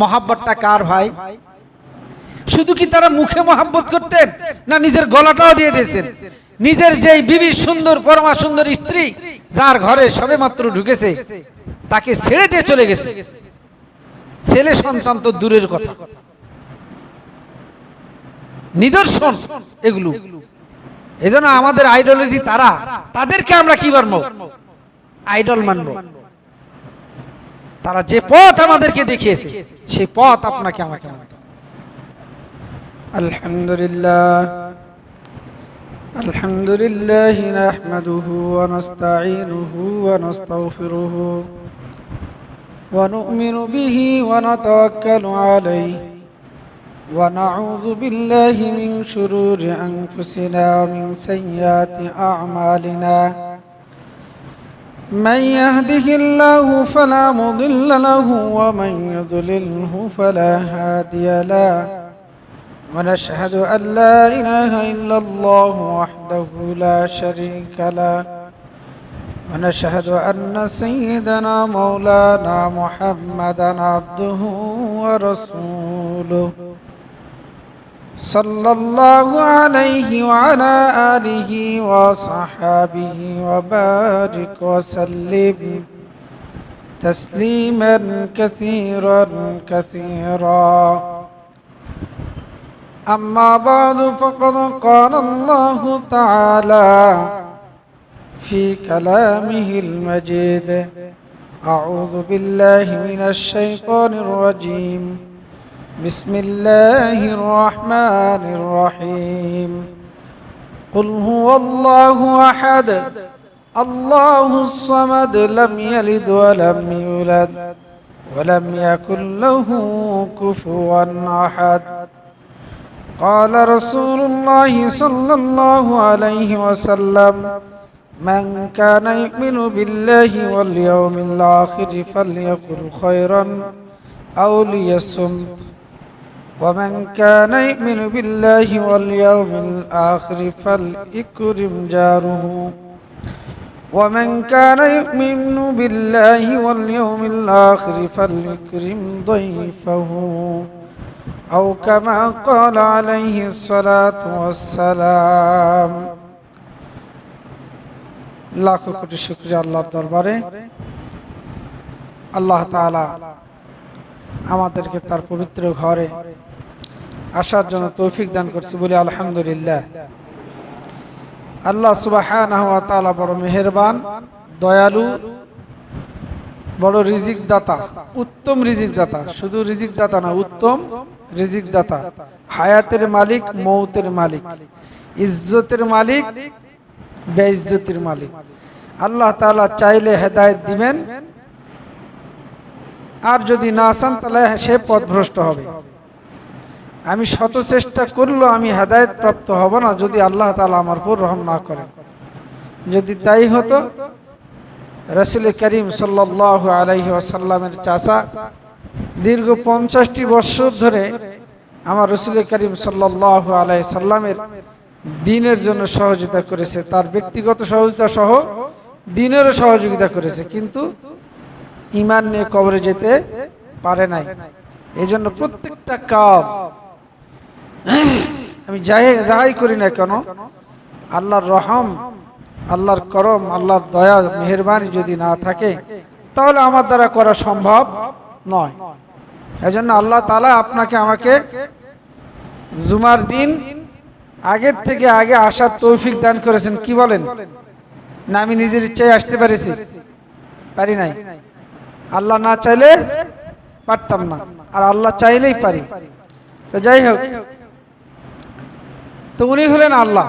মহাব্বতটা কার ভাই? শুধু কি তারা মুখে মহাব্বত করতেন, না নিজের গলাটাও দিয়ে দিয়েছেন? নিজের যেই বিবি সুন্দর, পরমা সুন্দর স্ত্রী, যার ঘরে সবে মাত্র ঢুকেছে, তাকে ছেড়ে দিয়ে চলে গেছে। ছেলে সন্তান তো দূরের কথা। নিদর্শন এগুলো। এজন্য আমাদের আইডিওলজি তারা, তাদেরকে আমরা কি মানবো? আইডল মানবো। তারা যে পথ আমাদেরকে দেখিয়েছে সেই পথ আপনাকে আমাকে মানতে হবে। আলহামদুলিল্লাহ الحمد لله نحمده ونستعينه ونستغفره ونؤمن به ونتوكل عليه ونعوذ بالله من شرور أنفسنا ومن سيئات أعمالنا من يهده الله فلا مضل له ومن يضلله فلا هادي له. ونشهد أن لا إله إلا الله وحده لا شريك له. ونشهد أن سيدنا مولانا محمدا عبده ورسوله. صلى الله عليه وعلى آله وصحابه وبارك وسلم تسليما كثيرا كثيرا. أما بعد فقد قال الله تعالى في كلامه المجيد أعوذ بالله من الشيطان الرجيم. بسم الله الرحمن الرحيم. قل هو الله أحد. الله الصمد لم يلد ولم يولد ولم يكن له كفوا أحد. قال رسول الله صلى الله عليه وسلم من كان يؤمن بالله واليوم الآخر فليقل خيرا أو ليصمت. ومن كان يؤمن بالله واليوم الآخر فليكرم جاره ومن كان يؤمن بالله واليوم الآخر فليكرم ضيفه أو كما قال عليه الصلاة والسلام লাখো কোটি শুক্রিয়া আল্লাহর দরবারে আল্লাহ তাআলা আমাদেরকে তার পবিত্র ঘরে আসার জন্য তৌফিক দান করছি বলি আলহামদুলিল্লাহ। আল্লাহ তাআলা বড় মেহেরবান, দয়ালু, বড় রিজিক দাতা উত্তম রিজিক দাতা শুধু রিজিক দাতা না, উত্তম রিজিক দাতা হায়াতের মালিক, মৌতের মালিক। ইজ্জতের মালিক, বেইজ্জতির মালিক। আল্লাহ তালা চাইলে হেদায়েত দিবেন। আর যদি না চান, তাহলে সে পথভ্রষ্ট হবে। আমি শত চেষ্টা করলেও আমি হেদায়েত প্রাপ্ত হব না যদি আল্লাহ তালা আমার উপর রহম না করেন। যদি তাই হতো, রসুল করিম সাল্লাহ আলাইহি আসাল্লামের চাচা দীর্ঘ পঞ্চাশটি বছর ধরে আমার রসুল করিম সাল্লাহ আলাই সাল্লামের দিনের জন্য সহযোগিতা করেছে। তার ব্যক্তিগত সহযোগিতা সহ দিনেরও সহযোগিতা করেছে, কিন্তু ইমান নিয়ে কবরে যেতে পারে নাই। এই জন্য প্রত্যেকটা কাজ আমি যাই যাই করি না কেন, আল্লাহর রহম, আল্লাহর করম, আল্লাহর দয়া, মেহরবানি যদি না থাকে, তাহলে আমার দ্বারা করা সম্ভব নয়। এজন্য আল্লাহ তালা আপনাকে আমাকে জুমার দিন আগের থেকে আগে আসার তৌফিক দান করেছেন। কি বলেন? না, আমি নিজের ইচ্ছায় আসতে পারিছি। পারি নাই। আল্লাহ না চাইলে পারতাম না। আর আল্লাহ চাইলেই পারি। তো যাই হোক তো উনি হলেন আল্লাহ।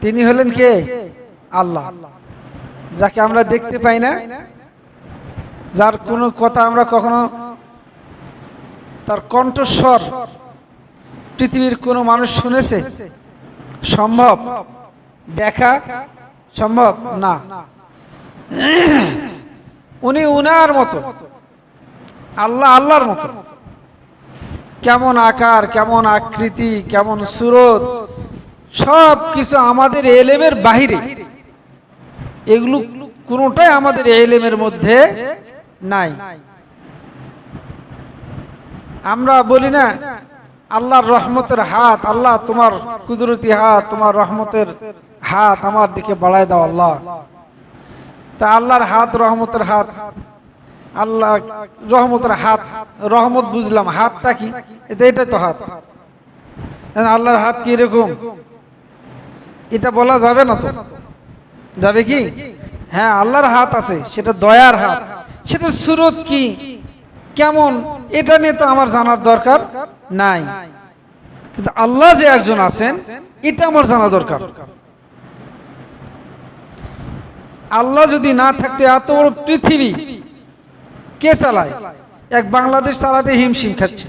তিনি হলেন কে? আল্লাহ। যাকে আমরা দেখতে পাই না, যার কোনো কথা আমরা কখনো তার কণ্ঠস্বর পৃথিবীর কোনো মানুষ শুনেছে? সম্ভব? দেখা সম্ভব? না। উনি উনার মতো। আল্লাহ আল্লাহর মতো। কেমন আকার, কেমন আকৃতি, কেমন সুরত, সব কিছু আমাদের এলেমের বাহিরে। এগুলো কোনোটাই আমাদের এলেমের মধ্যে নাই। আমরা বলি না, আল্লাহর রহমতের হাত, আল্লাহ তোমার কুদরতি হাত, তোমার রহমতের হাত আমার দিকে বাড়ায় দাও আল্লাহ। তা আল্লাহর হাত, রহমতের হাত আল্লাহ রহমতের হাত, রহমত বুঝলাম, হাতটা কি? এটা এটাই তো হাত। আল্লাহর হাত কি এরকম? এটা বলা যাবে না তো। যাবে কি? হ্যাঁ আল্লাহর হাত আছে, সেটা দয়ার হাত। সেটা সুরত কি? কেমন? এটা নিয়ে তো আমার জানার দরকার নাই। কিন্তু আল্লাহ যে একজন আছেন, এটা আমার জানা দরকার। আল্লাহ যদি না থাকতে এত বড় পৃথিবী কে চালায়? এক বাংলাদেশ চালাতে হিমশিম খাচ্ছে।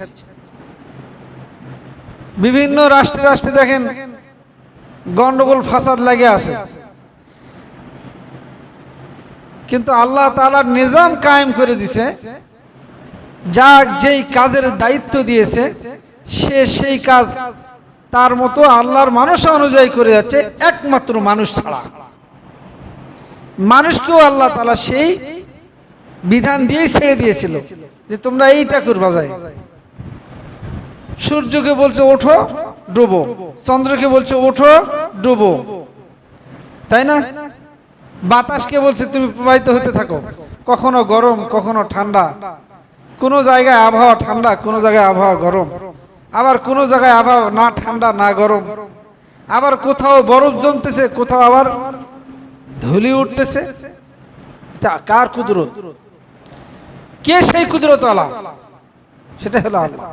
বিভিন্ন রাষ্ট্রে রাষ্ট্রে দেখেন, গন্ডগোল, ফাসাদ লাগে আছে। কিন্তু আল্লাহ তালার নিজাম কায়েম করে দিছে। যা যেই কাজের দায়িত্ব দিয়েছে, সে সেই কাজ তার মতো আল্লাহর মানুষ অনুযায়ী করে যাচ্ছে, একমাত্র মানুষ ছাড়া। মানুষকেও আল্লাহ তালা সেই বিধান দিয়েই ছেড়ে দিয়েছিল যে তোমরা এইটা করবা যায় সূর্যকে বলছে, ওঠো, ডুবো। চন্দ্রকে বলছে, ওঠো, ডুবো। তাই না? বাতাসকে বলছে, তুমি প্রবাহিত হতে থাকো। কখনো গরম, কখনো ঠান্ডা। কোনো জায়গায় আবহাওয়া ঠান্ডা, কোনো জায়গায় আবহাওয়া গরম। আবার কোনো জায়গায় আবহাওয়া না ঠান্ডা, না গরম। আবার কোথাও বরফ জমতেছে, কোথাও আবার ধুলি উঠতেছে। কার কুদরত? কে সেই কুদরত আলা সেটা হলো আল্লাহ।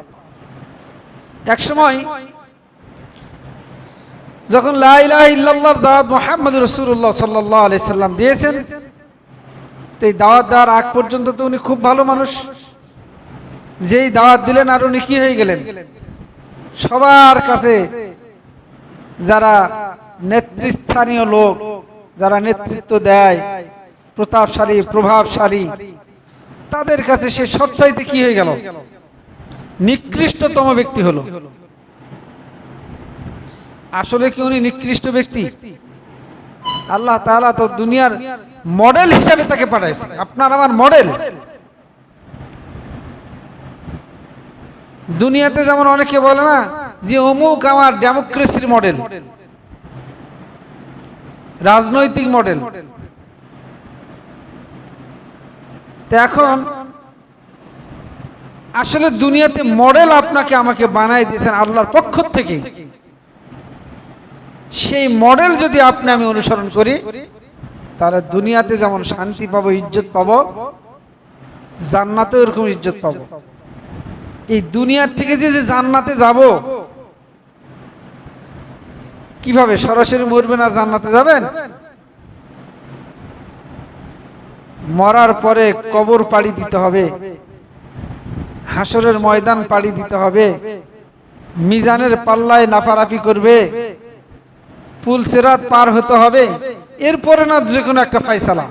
এক সময় যখন ইল্লাল্লাহর দাওয়াত মোহাম্মদ রসুল্লাহ সাল্লাহ আলি সাল্লাম দিয়েছেন, তো এই দাওয়াত দেওয়ার আগ পর্যন্ত তো উনি খুব ভালো মানুষ। যেই দাওয়াত দিলেন আর উনি কি হয়ে গেলেন? সবার কাছে যারা নেতৃস্থানীয় লোক, যারা নেতৃত্ব দেয়, প্রতাপশালী, প্রভাবশালী তাদের কাছে সে সবচাইতে কি হয়ে গেল? নিকৃষ্টতম ব্যক্তি হলো। আসলে কি উনি নিকৃষ্ট ব্যক্তি? আল্লাহ তাআলা তো দুনিয়ার মডেল হিসাবে তাকে পাঠাইছে। আপনার আমার মডেল। দুনিয়াতে যেমন অনেকে বলে না যে অমুক আমার ডেমোক্রেসির মডেল, রাজনৈতিক মডেল। তো এখন আসলে দুনিয়াতে মডেল আপনাকে আমাকে বানাই দিয়েছেন আল্লাহর পক্ষ থেকে। সেই মডেল যদি আপনি আমি অনুসরণ করি, তাহলে দুনিয়াতে যেমন শান্তি পাবো, ইজ্জত পাবো জান্নাতে এরকম ইজ্জত পাবো। এই দুনিয়ার থেকে যে যে জান্নাতে যাব, কীভাবে সরাসরি মরবেন আর জান্নাতে যাবেন? মরার পরে কবর পাড়ি দিতে হবে। হাসরের ময়দান পাড়ি দিতে হবে। মিজানের পাল্লায় নাফারাফি করবে। পুল সেরাত পার হতে হবে। এরপরে না যে কোনো একটা ফাইসালা।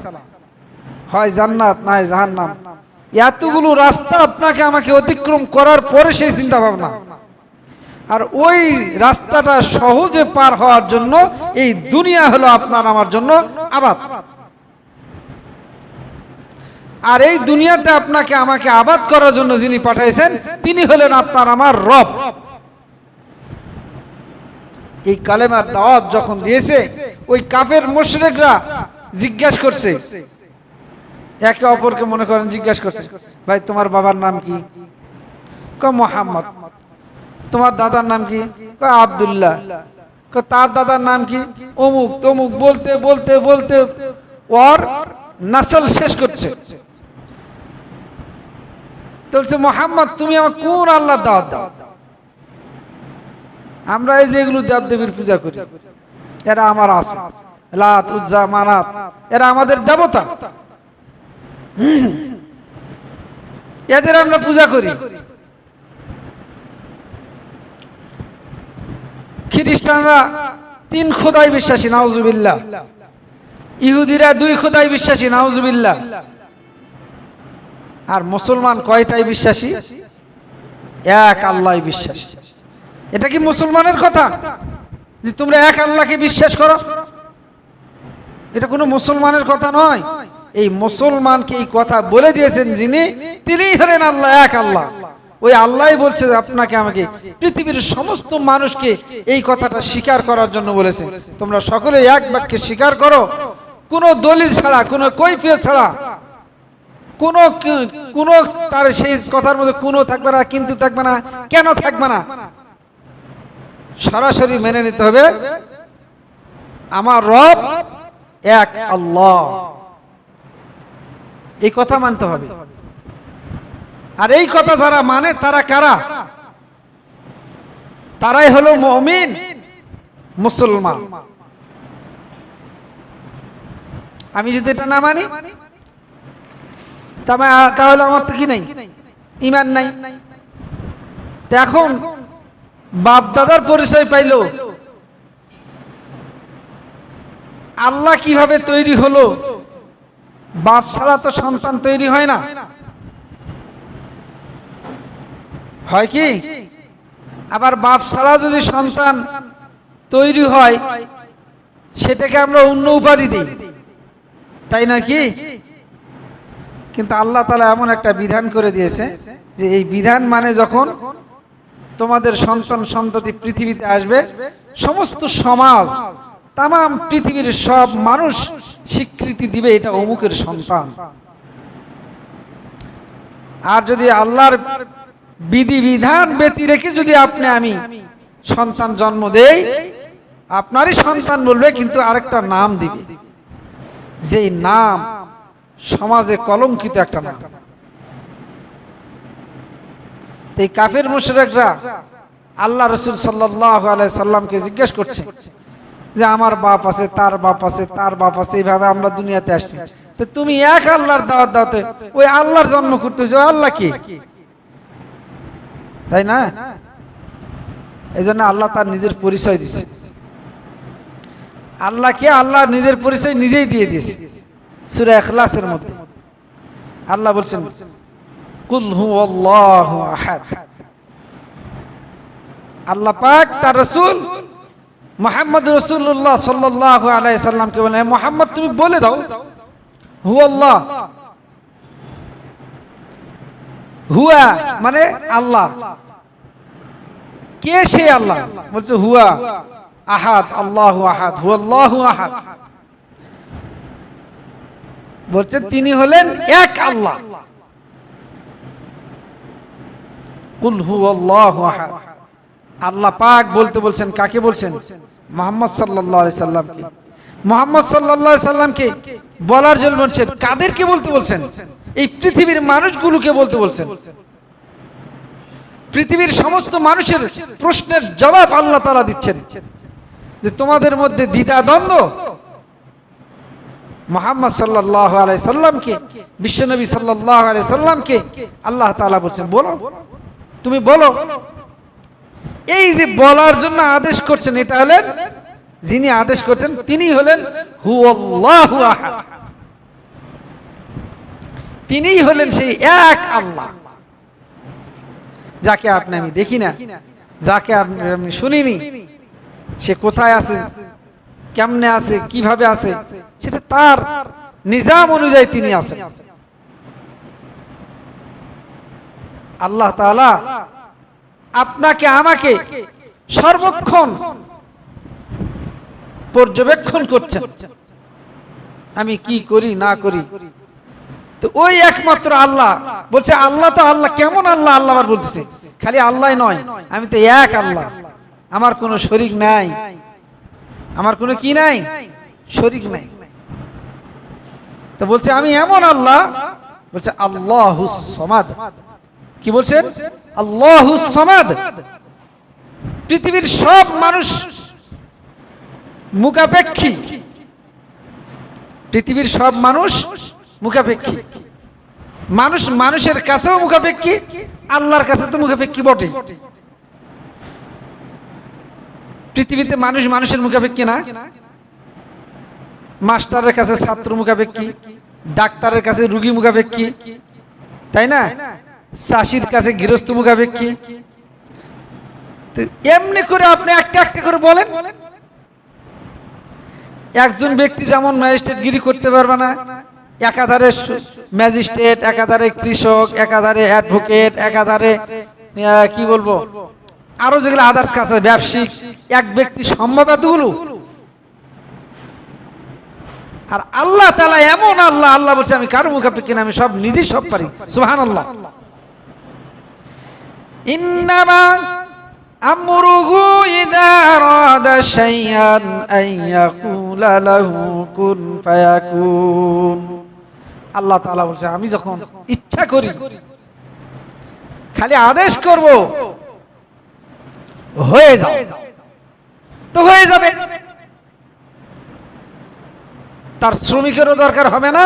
হয় জান্নাত নাই জাহান্নাম। এতগুলো রাস্তা আপনাকে আমাকে অতিক্রম করার পরে সেই চিন্তা ভাবনা আর ওই রাস্তাটা সহজে পার হওয়ার জন্য এই দুনিয়া হলো আপনার, আমার জন্য আবাদ। আর এই দুনিয়াতে আপনাকে, আমাকে আবাদ করার জন্য যিনি পাঠাইছেন, তিনি হলেন আপনার আমার রব। এই কালেমার দাওয়াত যখন দিয়েছে, ওই কাফের মুশরিকরা জিজ্ঞাসা করছে। একে অপরকে মনে করেন, জিজ্ঞাসা করছে, ভাই, তোমার বাবার নাম কি? ক মোহাম্মদ। তোমার দাদার নাম কি? আব্দুল্লাহ। তার দাদার নাম কি? অমুক, তমুক, বলতে বলতে বলতে ওর নাসল শেষ করছে। তো বলছে, মোহাম্মদ, তুমি আমার কোন আল্লাহ দাওয়াত দাও? আমরা এই যেগুলো দেব দেবীর পূজা করি। এরা আমার আছে। লাত, উজ্জা, মানাত। এরা আমাদের দেবতা। এদের আমরা পূজা করি। খ্রিস্টানরা তিন খোদাই বিশ্বাসী, নাউজুবিল্লাহ। ইহুদিরা দুই খোদাই বিশ্বাসী, নাউজুবিল্লাহ। আর মুসলমান কয়টাই বিশ্বাসী? এক আল্লাহ বিশ্বাসী। এটা কি মুসলমানের কথা? যে তোমরা এক আল্লাহকে বিশ্বাস করো? এটা কোনো মুসলমানের কথা নয়। এই মুসলমানকে এই কথা বলে দিয়েছেন যিনি তিনি হলেন আল্লাহ, এক আল্লাহ। ওই আল্লাহ বলছে আপনাকে আমাকে, পৃথিবীর সমস্ত মানুষকে এই কথাটা স্বীকার করার জন্য বলেছে। তোমরা সকলে এক বাক্যে স্বীকার করো। কোনো দলিল ছাড়া, কোনো কৈফিয়ত ছাড়া কোনো কোনো তার সেই কথার মধ্যে কোনো থাকবে না, কিন্তু থাকবে না, কেন থাকবে না? সরাসরি মেনে নিতে হবে, আমার রব এক আল্লাহ। এই কথা মানতে হবে। আর এই কথা যারা মানে তারা কারা? তারাই হলো মমিন, মুসলমান। আমি যদি এটা না মানি তাহলে আমার তো কি নাই? ইমান নাই। এখন বাপ দাদার পরিচয় পাইলো। আল্লাহ কীভাবে তৈরি হলো? বাপ ছাড়া তো সন্তান তৈরি হয় না। হয় কি? আবার বাপ ছাড়া যদি সন্তান তৈরি হয়, সেটাকে আমরা অন্য উপাধি দিই। তাই না কি? কিন্তু আল্লাহ তালা এমন একটা বিধান করে দিয়েছে যে এই বিধান মানে যখন তোমাদের সন্তান সন্ততি পৃথিবীতে আসবে, সমস্ত সমাজ তাম পৃথিবীর সব মানুষ স্বীকৃতি দিবে এটা অমুকের সন্তান। আর যদি আল্লাহর বিধি বিধান ব্যতি রেখে যদি আপনি আমি সন্তান জন্ম দেই, আপনারই সন্তান বলবে কিন্তু আরেকটা নাম দিবে। যেই নাম সমাজে কলঙ্কিত একটা নাম। এই কাফের মুশরিকরা আল্লাহ রসুল সাল্লাহ সাল্লামকে জিজ্ঞেস করছে যে, আমার বাপ আছে, তার বাপ আছে, তার বাপ আছে, এইভাবে আমরা দুনিয়াতে আসছি। তো তুমি এক আল্লাহর দাওয়াত দাওতে ওই আল্লাহর জন্ম করতেছো আল্লাহ কি? তাই না? এই জন্য আল্লাহ তার নিজের পরিচয় দিছে। আল্লাহকে আল্লাহ নিজের পরিচয় নিজেই দিয়ে দিয়েছে। সুরা এখলাসের মধ্যে। আল্লাহ বলছেন আল্লাহু আল্লাহ পাক তার রসুল মোহাম্মদ রসুল্লাহ সাল্লাহ বলে মোহাম্মদ, তুমি বলে দাও হু আল্লাহ হুয়া মানে আল্লাহ। কে সে আল্লাহ? বলছে, হুয়া আহাদ, আল্লাহ আহাদ হু আল্লাহ আহাদ। বলছেন, তিনি হলেন এক আল্লাহ। আল্লাহ পাক বলতে বলছেন, কাকে বলছেন? মোহাম্মদ সাল্লামকে। মোহাম্মদ সাল্লামকে বলার জন্য বলছেন, কাদেরকে বলতে বলছেন? এই পৃথিবীর মানুষগুলোকে বলতে বলছেন। পৃথিবীর সমস্ত মানুষের প্রশ্নের জবাব আল্লাহ তাআলা দিচ্ছেন। যে তোমাদের মধ্যে দ্বিধা দ্বন্দ্ব মোহাম্মদ সাল্লাল্লাহু আলাইহি সাল্লামকে বিশ্বনবী সাল্লাল্লাহু আলাইহি সাল্লামকে আল্লাহ তাআলা বলছেন, বলো, তুমি বলো। এই যে বলার জন্য আদেশ করছেন, এটা হলেন, যিনি আদেশ করছেন, তিনি হলেন হু আহাদ। তিনিই হলেন সেই এক আল্লাহ। যাকে আপনি আমি দেখি না, যাকে আপনি শুনিনি, সে কোথায় আছে? কেমনে আছে, কীভাবে আছে, সেটা তার নিজাম অনুযায়ী তিনি আছেন। আল্লাহ তাআলা আপনাকে, আমাকে সর্বক্ষণ পর্যবেক্ষণ করছেন। আমি কি করি, না করি? তো ওই একমাত্র আল্লাহ বলছে, আল্লাহ তো আল্লাহ, কেমন আল্লাহ আল্লাহ আবার বলতেছে? খালি আল্লাহ নয়, আমি তো এক আল্লাহ। আমার কোনো শরিক নাই। আমার কোনো কি নাই? শরিক নাই। তো বলছে আমি এমন আল্লাহ? বলছে আল্লাহ সমাদ। কি বলছেন? আল্লাহ সমাদ। পৃথিবীর সব মানুষ মুখাপেক্ষী। পৃথিবীর সব মানুষ মুখাপেক্ষী। মানুষ মানুষের কাছেও মুখাপেক্ষী আল্লাহর কাছে তো মুখাপেক্ষী বটে পৃথিবীতে মানুষ মানুষের মুখাপেক্ষী না? মাস্টারের কাছে ছাত্র মুখাপেক্ষী, ডাক্তারের কাছে রুগী মুখাপেক্ষী, তাই না? চাষির কাছে গৃহস্থ মুখাপেক্ষী। এমনি করে আপনি একটা একটা করে বলেন। একজন ব্যক্তি যেমন ম্যাজিস্ট্রেট গিরি করতে পারবে না, একাধারে ম্যাজিস্ট্রেট, একাধারে কৃষক, একাধারে অ্যাডভোকেট, একাধারে কি বলব? আরও যেগুলো আদার্স কাজ আছে ব্যবসায়িক, এক ব্যক্তি সম্ভব এতগুলো? আর আল্লাহ তালা এমন আল্লাহ আল্লাহ বলছে, আমি কারও মুখাপেক্ষি না আমি সব নিজেই সব পারি। সুহান আল্লাহ আল্লাহ বলছে, আমি যখন ইচ্ছা করি, খালি আদেশ করব হয়ে যাও। তো হয়ে যাবে। তার শ্রমিকেরও দরকার হবে না।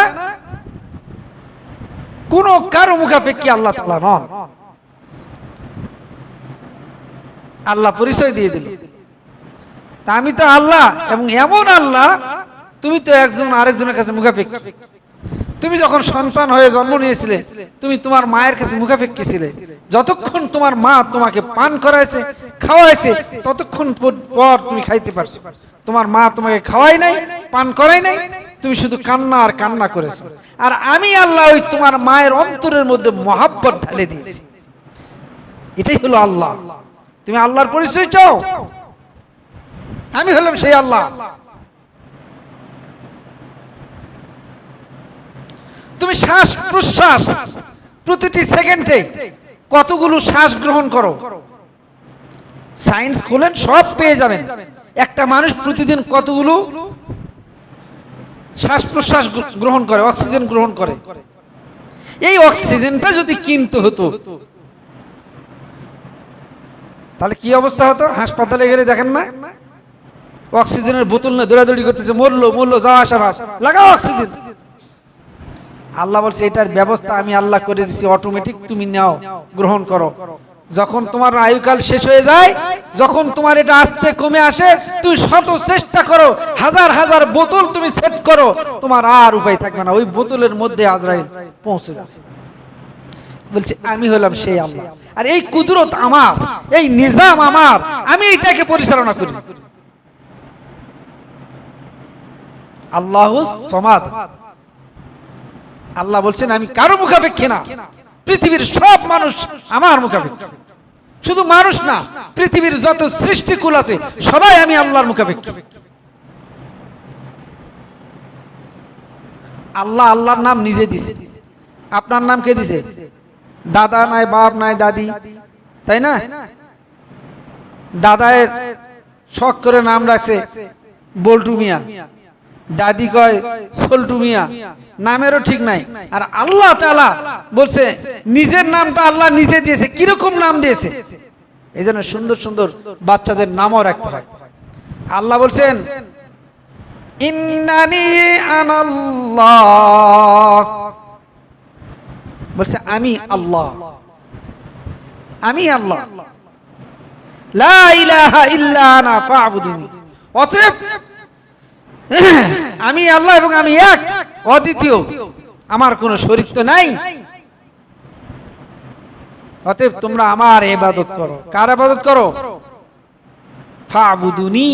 কোন কারও মুখাপেক্ষি আল্লাহ তাআলা নন। আল্লাহ পরিচয় দিয়ে দিল। আমি তো আল্লাহ এবং এমন আল্লাহ, তুমি তো একজন আরেকজনের কাছে মুখাপেক্ষি। তুমি যখন সন্তান হয়ে জন্ম নিয়েছিলে, তুমি তোমার মায়ের কাছে মুখাপেক্ষি ছিলে। যতক্ষণ তোমার মা তোমাকে পান করাইছে, খাওয়াইছে, ততক্ষণ পর তুমি খাইতে পারছ। তোমার মা তোমাকে খাওয়াই নাই, পান করাই নাই, তুমি শুধু কান্না আর কান্না করেছ। আর আমি আল্লাহ ওই তোমার মায়ের অন্তরের মধ্যে মহাব্বত ঢালে দিয়েছি। এটাই হলো আল্লাহ। তুমি আল্লাহর পরিচয় চাও? আমি হলাম সেই আল্লাহ। তুমি শ্বাস প্রশ্বাস প্রতিটি সেকেন্ডে কতগুলো শ্বাস গ্রহণ করো? সায়েন্স খোলেন, সব পেয়ে যাবেন। একটা মানুষ প্রতিদিন কতগুলো শ্বাস প্রশ্বাস গ্রহণ করে, অক্সিজেন গ্রহণ করে? এই অক্সিজেনটা যদি কিনতে হতো, তাহলে কি অবস্থা হতো? হাসপাতালে গেলে দেখেন না? অক্সিজেনের বোতল না দৌড়াদৌড়ি করতেছে, মরলো মরলো যাওয়া আসা। লাগাও অক্সিজেন। আল্লাহ বলছে, এটার ব্যবস্থা আমি আল্লাহ করে দিছি অটোমেটিক তুমি নাও, গ্রহণ করো। যখন তোমার আয়ুকাল শেষ হয়ে যায়, যখন তোমার এটা আস্তে কমে আসে, তুমি শত চেষ্টা করো, হাজার হাজার বোতল তুমি সেট করো, তোমার আর উপায় থাকবে না, ওই বোতলের মধ্যে আজরাইল পৌঁছে যাবে। বলছে, আমি হলাম সেই আল্লাহ। আর এই কুদরত আমার, এই নিজাম আমার, আমি এটাকে পরিচালনা করি। আল্লাহ সমাদ আল্লাহ বলছেন, আমি কারও মুখাপেক্ষী না। পৃথিবীর সব মানুষ আমার মুখাপেক্ষী। শুধু মানুষ না, পৃথিবীর যত সৃষ্টিকুল আছে, সবাই আমি আল্লাহর মুখাপেক্ষী। আল্লাহ আল্লাহর নাম নিজে দিছে। আপনার নাম কে দিছে? দাদা নাই, বাপ নাই, দাদি। তাই না? দাদায়ের শখ করে নাম রাখছে, বল্টু মিয়া। দাদি কয়, সল্টু মিয়া। নামেরও ঠিক নাই। আর আল্লাহ তাআলা বলছে, নিজের নামটা আল্লাহ নিজে দিয়েছে। কীরকম নাম দিয়েছে? এই জন্য সুন্দর সুন্দর বাচ্চাদের নামও রাখতে হয়। আল্লাহ বলছেন বলছে, আমি আল্লাহ। আমি আল্লাহ। আমি আল্লাহ এবং আমি এক। অদ্বিতীয়, আমার কোনো শরীক তো নাই। অতএব তোমরা আমার ইবাদত করো। কার ইবাদত করো? ফা'বুদুনি।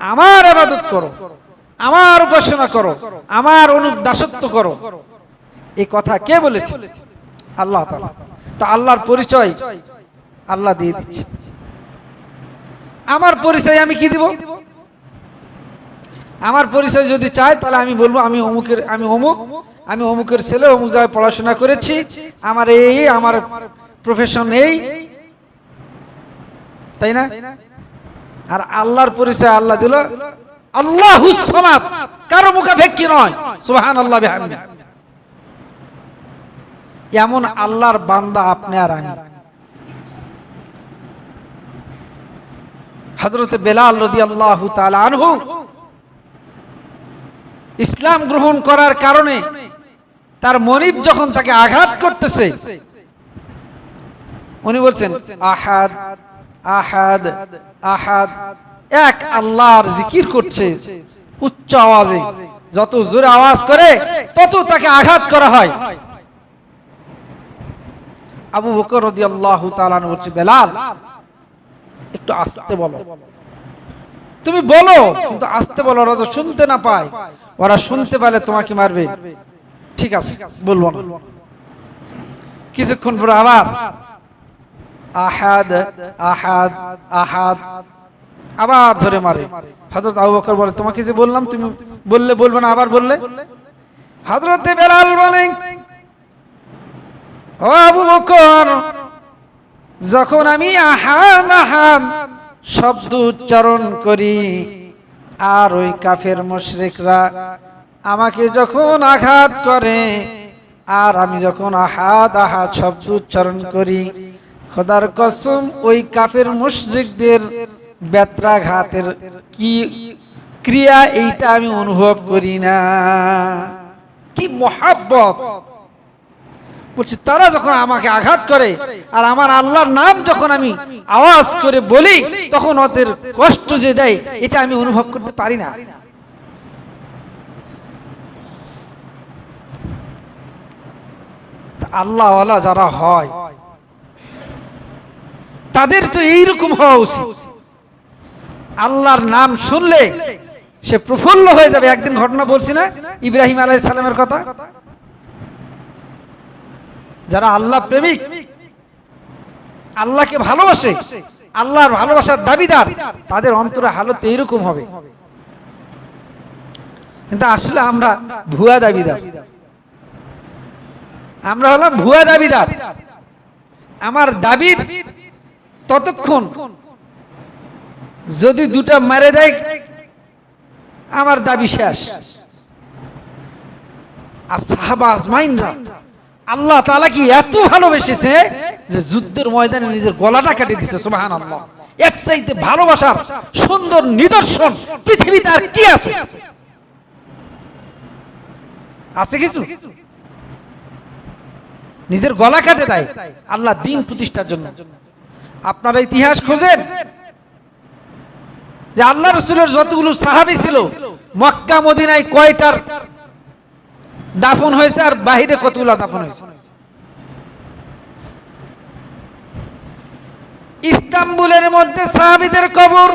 আমার ইবাদত করো। আমার উপাসনা করো। আমার অনুদাসত্ব করো। এই কথা কে বলেছে? আল্লাহ তাআলা। তো আল্লাহর পরিচয় আল্লাহ দিয়ে দিচ্ছে। আমার পরিচয় আমি কি দিব? আমার পরিচয় যদি চায় তাহলে আমি বলব, আমি অমুকের, আমি অমুক, আমি অমুকের ছেলে, অমুক জায়গায় পড়াশোনা করেছি, আমার এই আমার প্রফেশন এই। তাই না? আর আল্লাহর পরিচয় আল্লাহ দিল, আল্লাহ সমাদ। কারও মুখাপেক্ষী নয়। সুহান আল্লাহ এমন আল্লাহর বান্দা আপনি আর আমি। হজরত বেলাল রদি আল্লাহ আনহু ইসলাম গ্রহণ করার কারণে তার মনিব যখন তাকে আঘাত করতেছে, উনি বলছেন, আহাদ আহাদ আহাদ। এক আল্লাহর জিকির করছে, উচ্চ আওয়াজে। যত জোরে আওয়াজ করে, তত তাকে আঘাত করা হয়। আবু বকর রাদিয়াল্লাহু তাআলা বলছে, বেলাল, একটু আস্তে বলো। তুমি বলো, কিন্তু আস্তে বলো তো শুনতে না পায়। ওরা শুনতে পেলে তোমাকে মারবে। ঠিক আছে, বলব না। কিছুক্ষণ পরে আবার আহাদ আহাদ আহাদ, আবার ধরে মারে। হজরত আবু বকর বলে, তোমাকে যে বললাম, তুমি বললে বলবে না, আবার বললে? হজরতে বেলাল বলে, ও আবু বকর, যখন আমি আহান আহান শব্দ উচ্চারণ করি আর ওই কাফের মুশরিকরা আমাকে যখন আঘাত করে, আর আমি যখন আহাদ আহাদ শব্দ উচ্চারণ করি, খোদার কসম, ওই কাফের মুশরিকদের ব্যত্রাঘাতের কি ক্রিয়া এইটা আমি অনুভব করি না। কি মহাব্বত! বলছি, তারা যখন আমাকে আঘাত করে আর আমার আল্লাহর নাম যখন আমি আওয়াজ করে বলি, তখন ওদের কষ্ট যে দেয়, এটা আমি অনুভব করতে পারি না। আল্লাহ যারা হয়, তাদের তো এইরকম হওয়া উচিত। আল্লাহর নাম শুনলে সে প্রফুল্ল হয়ে যাবে, একদিন ঘটনা বলছি না, ইব্রাহিম আলাই সালামের কথা। যারা আল্লাহ প্রেমিক, আল্লাহকে ভালোবাসে, আল্লাহর ভালোবাসার দাবিদার, তাদের অন্তরে হালত এইরকম হবে। কিন্তু আসলে আমরা ভুয়া দাবিদার। আমরা হলাম ভুয়া দাবিদার। আমার দাবির ততক্ষণ যদি দুটা মারে দেয়, আমার দাবি শেষ। আর সাহাবা আজমাইনরা আল্লাহ তালা কি এত ভালোবেসেছে যে যুদ্ধের ময়দানে নিজের গলাটা কেটে দিছে সুবাহান আল্লাহ এর চাইতে ভালোবাসার সুন্দর নিদর্শন পৃথিবীতে আর কি আছে? আছে কিছু? নিজের গলা কাটে দেয় আল্লাহ দিন প্রতিষ্ঠার জন্য। আপনারা ইতিহাস খোঁজেন যে আল্লাহ রসুলের যতগুলো সাহাবি ছিল, মক্কা, মদিনায় কয়টার দাফন হয়েছে আর বাহিরে কতগুলো দাফন হয়েছে? ইস্তাম্বুলের মধ্যে সাহাবিদের কবর,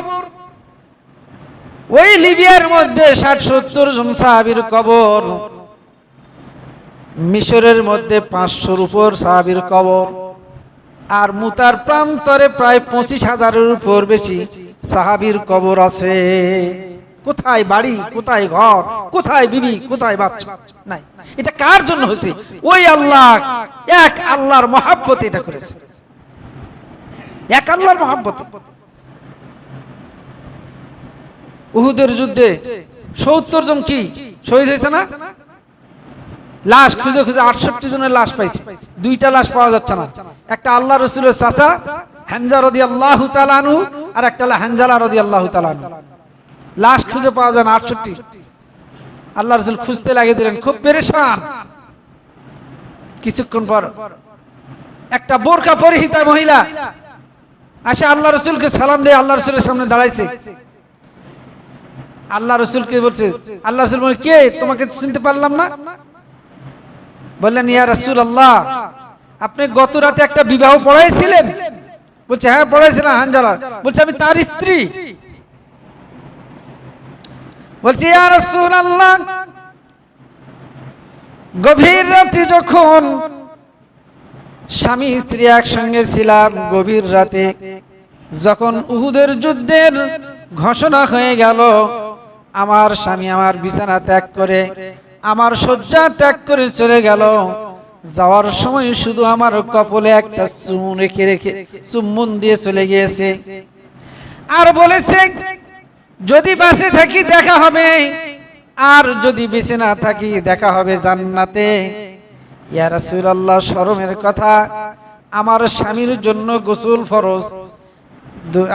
ওই লিবিয়ার মধ্যে ষাট সত্তর জন সাহাবির কবর, মিশরের মধ্যে পাঁচশোর উপর সাহাবির কবর, আর মুতার প্রান্তরে প্রায় পঁচিশ হাজারের উপর বেশি সাহাবির কবর আছে। কোথায় বাড়ি, কোথায় ঘর, কোথায় বিবি, কোথায় বাচ্চা? নাই। এটা কার জন্য হয়েছে? ওই আল্লাহ, এক আল্লাহর মহাব্বত এটা করেছে। এক আল্লাহর মহাব্বত। উহুদের যুদ্ধে সত্তর জন কি শহীদ হয়েছে না? লাশ খুঁজে খুঁজে আটষট্টি জনের লাশ পাইছে। দুইটা লাশ পাওয়া যাচ্ছে না। একটা আল্লাহ রসুলের চাচা হ্যানজা রদি আল্লাহ আর একটা হলো হ্যানজালা রদি আল্লাহ তালানু লাশ খুঁজে পাওয়া যায় না, আটষট্টি। আল্লাহ রসুল খুঁজতে লাগিয়ে দিলেন, খুব পেরেশান। কিছুক্ষণ পর একটা বোরকা পরিহিতা মহিলা আসে আল্লাহ রসুলকে সালাম দিয়ে আল্লাহ রসুলের সামনে দাঁড়াইছে। আল্লাহ রসুলকে বলছে, আল্লাহ রসুল বলে, কে? তোমাকে চিনতে পারলাম না। বললেন, ইয়া রসুল আল্লাহ আপনি গত রাতে একটা বিবাহ পড়াইছিলেন? বলছে হ্যাঁ পড়াইছিলাম হানজালা বলছে, আমি তার স্ত্রী। বলছি আল্লাহ গভীর রাতে যখন স্বামী স্ত্রী একসঙ্গে ছিলাম, গভীর রাতে যখন উহুদের যুদ্ধের ঘোষণা হয়ে গেল, আমার স্বামী আমার বিছানা ত্যাগ করে, আমার শয্যা ত্যাগ করে চলে গেল। যাওয়ার সময় শুধু আমার কপলে একটা চুমুন রেখে রেখে চুম্বন দিয়ে চলে গিয়েছে। আর বলেছে যদি বাসে থাকি দেখা হবে, আর যদি বেঁচে না থাকি দেখা হবে জান্নাতে। শরমের কথা, আমার স্বামীর জন্য গোসল ফরজ।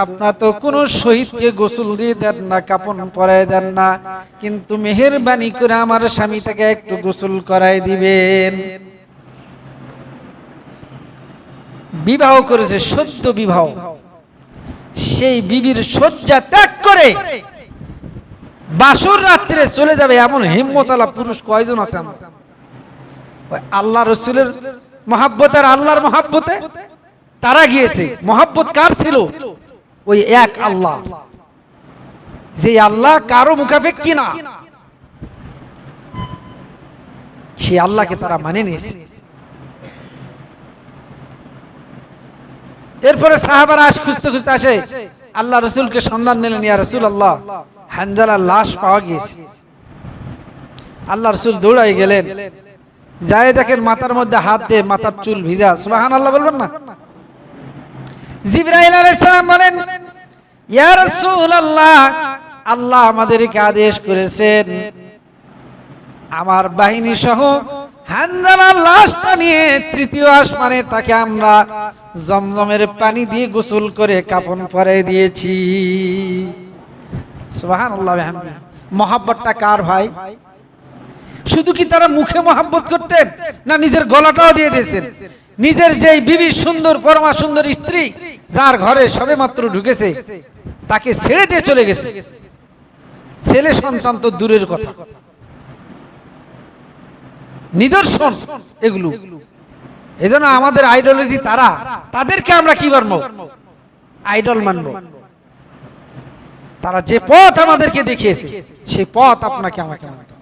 আপনার তো কোনো শহীদকে গোসল দিয়ে দেন না, কাপড় পরাই দেন না, কিন্তু মেহেরবানি করে আমার স্বামীটাকে একটু গোসল করাই দিবেন। বিবাহ করেছে, সদ্য বিবাহ। সেই বিবির শয্যা ত্যাগ করে বাসর রাত্রে চলে যাবে এমন হিম্মতালা পুরুষ কয়জন আছে আল্লাহ রসুলের মহাব্বত আর আল্লাহর মহাব্বতে তারা গিয়েছে। মহাব্বত কার ছিল? ওই এক আল্লাহ। যে আল্লাহ কারও মুখাপেক্ষি না। সেই আল্লাহকে তারা মানে নিয়েছে। এরপরে সাহাবারা আস খুঁজতে খুঁজতে আসে, আল্লাহ রসুলকে সন্ধান দিলেন, ইয়া রসুল আল্লাহ হানজালার লাশ পাওয়া গিয়েছে। আল্লাহ রসুল দৌড়াই গেলেন। যায় দেখেন মাথার মধ্যে হাত দিয়ে মাথার চুল ভিজা। সুবাহান আল্লাহ বলবেন না? জিব্রাইল আলাইহিস সালাম বলেন, ইয়া রাসূলুল্লাহ, আল্লাহ আমাদেরকে আদেশ করেছেন, আমার বাহিনী সহ হানজালার লাশটা নিয়ে তৃতীয় আসমানে তাকে আমরা জমজমের পানি দিয়ে গোসল করে কাফন পরাই দিয়েছি। মহাব্বতটা কার ভাই? শুধু কি তারা মুখে মহাব্বত করতেন না নিজের গলাটাও দিয়ে দিয়েছেন? নিজের যেই বিবি সুন্দর, পরমা সুন্দর স্ত্রী, যার ঘরে সবে মাত্র ঢুকেছে, তাকে ছেড়ে দিয়ে চলে গেছে। ছেলে সন্তান তো দূরের কথা। নিদর্শন এগুলো। এজন্য আমাদের আইডিওলজি তারা। তাদেরকে আমরা কি মানবো? আইডল মানবো। তারা যে পথ আমাদেরকে দেখিয়েছে, সেই পথ আপনাকে আমাকে মানতে।